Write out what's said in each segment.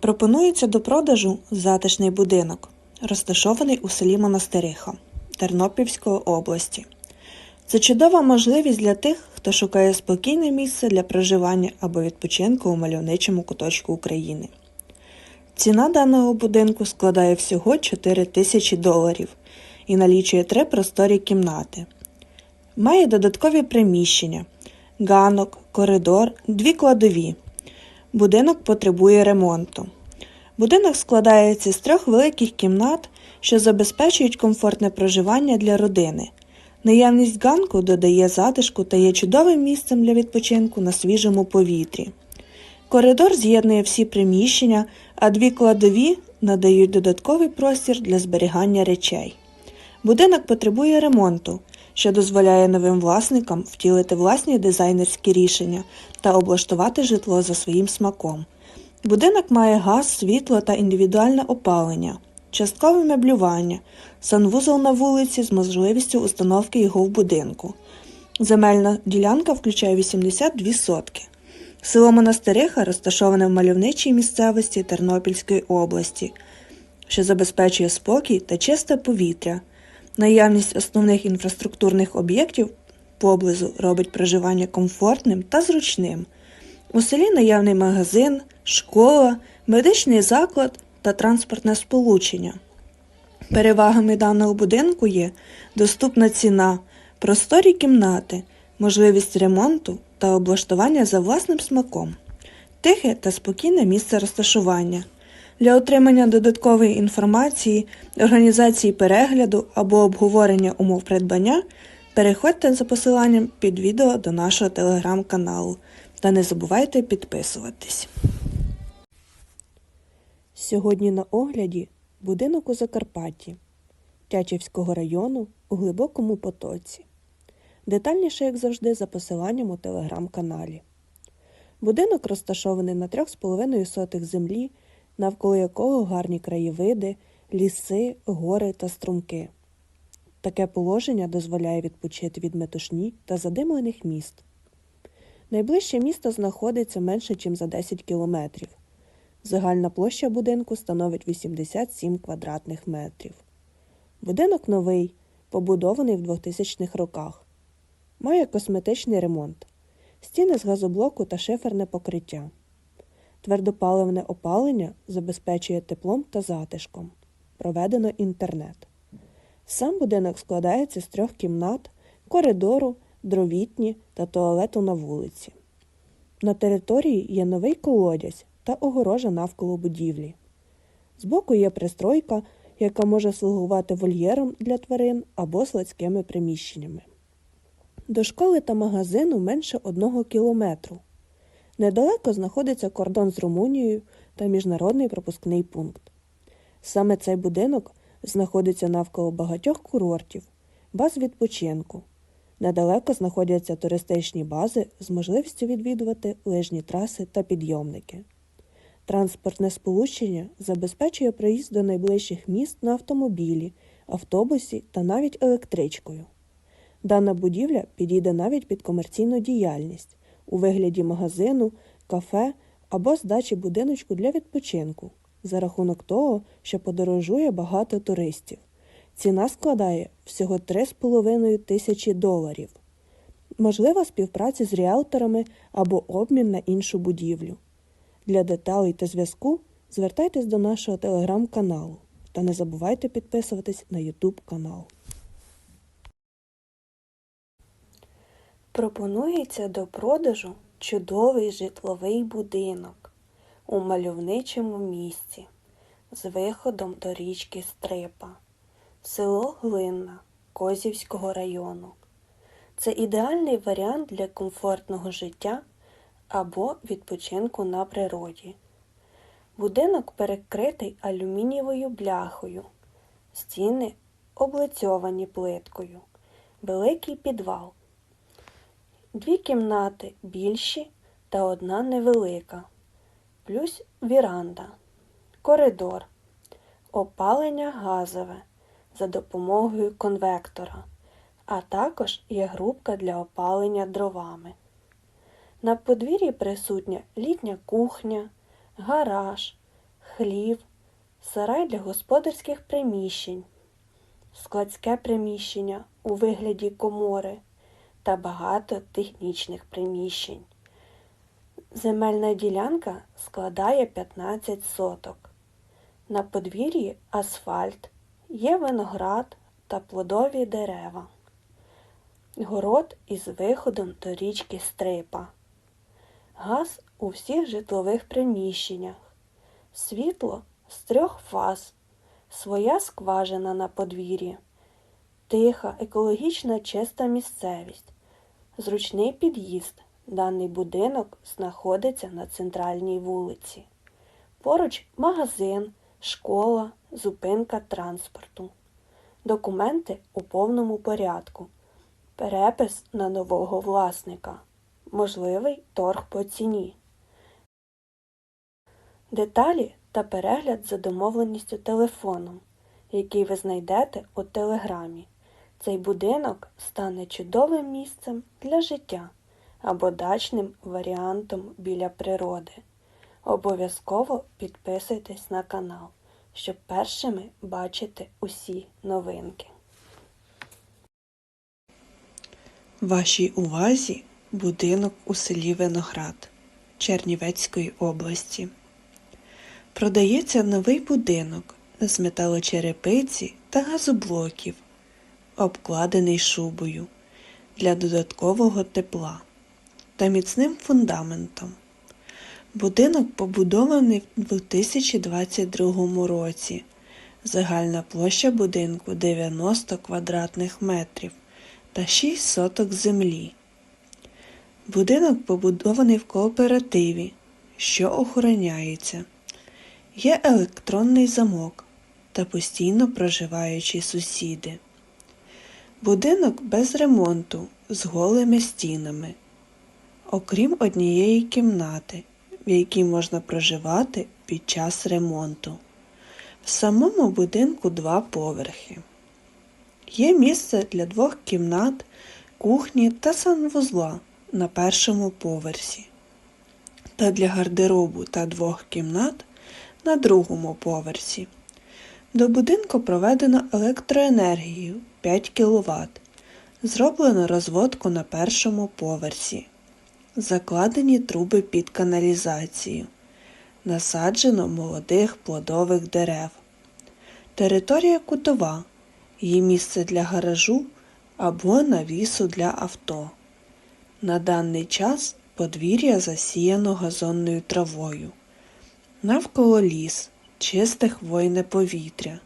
Пропонується до продажу затишний будинок, розташований у селі Монастириха Тернопільської області. Це чудова можливість для тих, хто шукає спокійне місце для проживання або відпочинку у мальовничому куточку України. Ціна даного будинку складає всього 4 тисячі доларів і налічує три просторі кімнати. Має додаткові приміщення, ганок, коридор, дві кладові. Будинок потребує ремонту. Будинок складається з трьох великих кімнат, що забезпечують комфортне проживання для родини. Наявність ганку додає затишку та є чудовим місцем для відпочинку на свіжому повітрі. Коридор з'єднує всі приміщення, а дві кладові надають додатковий простір для зберігання речей. Будинок потребує ремонту, що дозволяє новим власникам втілити власні дизайнерські рішення та облаштувати житло за своїм смаком. Будинок має газ, світло та індивідуальне опалення, часткове меблювання, санвузол на вулиці з можливістю установки його в будинку. Земельна ділянка включає 82 сотки. Село Монастириха розташоване в мальовничій місцевості Тернопільської області, що забезпечує спокій та чисте повітря. Наявність основних інфраструктурних об'єктів поблизу робить проживання комфортним та зручним. У селі наявний магазин, школа, медичний заклад та транспортне сполучення. Перевагами даного будинку є доступна ціна, просторі кімнати, можливість ремонту та облаштування за власним смаком, тихе та спокійне місце розташування. Для отримання додаткової інформації, організації перегляду або обговорення умов придбання переходьте за посиланням під відео до нашого телеграм-каналу та не забувайте підписуватись. Сьогодні на огляді будинок у Закарпатті Тячівського району у глибокому потоці. Детальніше, як завжди, за посиланням у телеграм-каналі. Будинок розташований на 3,5 сотих землі, навколо якого гарні краєвиди, ліси, гори та струмки. Таке положення дозволяє відпочити від метушні та задимлених міст. Найближче місто знаходиться менше, ніж за 10 кілометрів. Загальна площа будинку становить 87 квадратних метрів. Будинок новий, побудований в 2000-х роках. Має косметичний ремонт, стіни з газоблоку та шиферне покриття. Твердопаливне опалення забезпечує теплом та затишком. Проведено інтернет. Сам будинок складається з трьох кімнат, коридору, дровітні та туалету на вулиці. На території є новий колодязь та огорожа навколо будівлі. Збоку є пристройка, яка може слугувати вольєром для тварин або складськими приміщеннями. До школи та магазину менше одного кілометру. Недалеко знаходиться кордон з Румунією та міжнародний пропускний пункт. Саме цей будинок знаходиться навколо багатьох курортів, баз відпочинку. Недалеко знаходяться туристичні бази з можливістю відвідувати лижні траси та підйомники. Транспортне сполучення забезпечує проїзд до найближчих міст на автомобілі, автобусі та навіть електричкою. Дана будівля підійде навіть під комерційну діяльність у вигляді магазину, кафе або здачі будиночку для відпочинку за рахунок того, що подорожує багато туристів. Ціна складає всього 3,5 тисячі доларів. Можлива співпраця з ріелторами або обмін на іншу будівлю. Для деталей та зв'язку звертайтесь до нашого телеграм-каналу та не забувайте підписуватись на YouTube канал. Пропонується до продажу чудовий житловий будинок у мальовничому місці з виходом до річки Стрипа, село Глинна Козівського району. Це ідеальний варіант для комфортного життя або відпочинку на природі. Будинок перекритий алюмінієвою бляхою, стіни облицьовані плиткою, великий підвал. Дві кімнати більші та одна невелика, плюс віранда, коридор, опалення газове за допомогою конвектора, а також є грубка для опалення дровами. На подвір'ї присутня літня кухня, гараж, хлів, сарай для господарських приміщень, складське приміщення у вигляді комори та багато технічних приміщень. Земельна ділянка складає 15 соток. На подвір'ї асфальт, є виноград та плодові дерева. Город із виходом до річки Стрипа. Газ у всіх житлових приміщеннях. Світло з трьох фаз. Своя скважина на подвір'ї. Тиха, екологічна чиста місцевість. Зручний під'їзд. Даний будинок знаходиться на центральній вулиці. Поруч магазин, школа, зупинка транспорту. Документи у повному порядку. Перепис на нового власника. Можливий торг по ціні. Деталі та перегляд за домовленістю телефоном, який ви знайдете у телеграмі. Цей будинок стане чудовим місцем для життя або дачним варіантом біля природи. Обов'язково підписуйтесь на канал, щоб першими бачити усі новинки. Вашій увазі будинок у селі Виноград Чернівецької області. Продається новий будинок з металочерепиці та газоблоків, обкладений шубою для додаткового тепла та міцним фундаментом. Будинок побудований в 2022 році. Загальна площа будинку 90 квадратних метрів та 6 соток землі. Будинок побудований в кооперативі, що охороняється. Є електронний замок та постійно проживаючі сусіди. Будинок без ремонту з голими стінами, окрім однієї кімнати, в якій можна проживати під час ремонту. В самому будинку два поверхи. Є місце для двох кімнат, кухні та санвузла на першому поверсі, та для гардеробу та двох кімнат на другому поверсі. До будинку проведено електроенергію 5 кВт. Зроблено розводку на першому поверсі. Закладені труби під каналізацію. Насаджено молодих плодових дерев. Територія кутова. Є місце для гаражу або навісу для авто. На даний час подвір'я засіяно газонною травою. Навколо ліс, чисте хвойне повітря.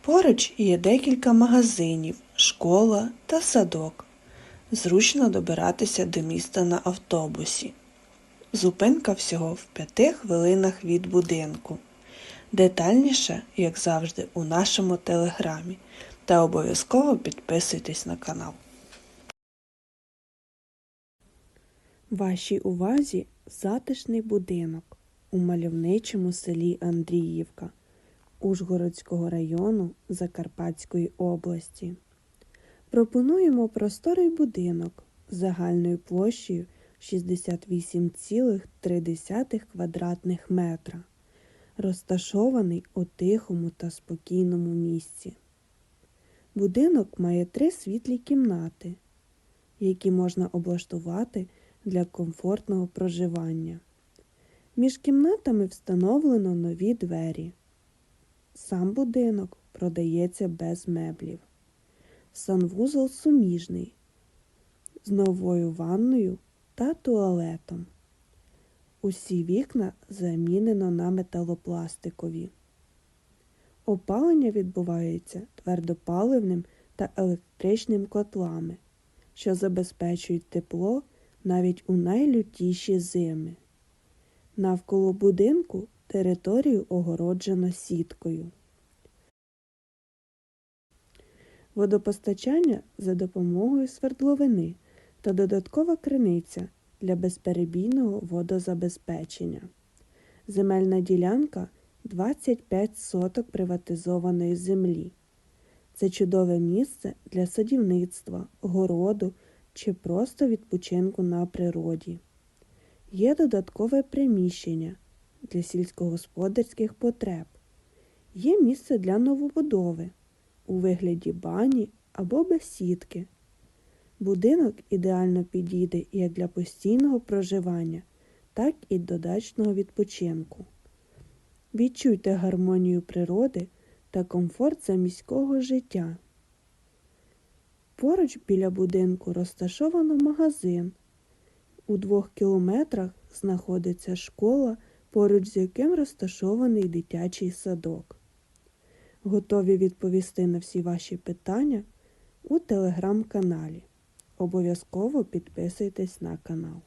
Поруч є декілька магазинів, школа та садок. Зручно добиратися до міста на автобусі. Зупинка всього в п'яти хвилинах від будинку. Детальніше, як завжди, у нашому телеграмі. Та обов'язково підписуйтесь на канал. Вашій увазі затишний будинок у мальовничому селі Андріївка Ужгородського району Закарпатської області. Пропонуємо просторий будинок з загальною площею 68,3 квадратних метра, розташований у тихому та спокійному місці. Будинок має три світлі кімнати, які можна облаштувати для комфортного проживання. Між кімнатами встановлено нові двері. Сам будинок продається без меблів. Санвузол суміжний з новою ванною та туалетом. Усі вікна замінено на металопластикові. Опалення відбувається твердопаливним та електричним котлами, що забезпечують тепло навіть у найлютіші зими. Навколо будинку територію огороджено сіткою. Водопостачання за допомогою свердловини та додаткова криниця для безперебійного водозабезпечення. Земельна ділянка 25 соток приватизованої землі. Це чудове місце для садівництва, городу чи просто відпочинку на природі. Є додаткове приміщення для сільськогосподарських потреб. Є місце для новобудови у вигляді бані або бесідки. Будинок ідеально підійде як для постійного проживання, так і до дачного відпочинку. Відчуйте гармонію природи та комфорт заміського життя. Поруч біля будинку розташовано магазин. У двох кілометрах знаходиться школа, поруч з яким розташований дитячий садок. Готові відповісти на всі ваші питання у телеграм-каналі. Обов'язково підписуйтесь на канал.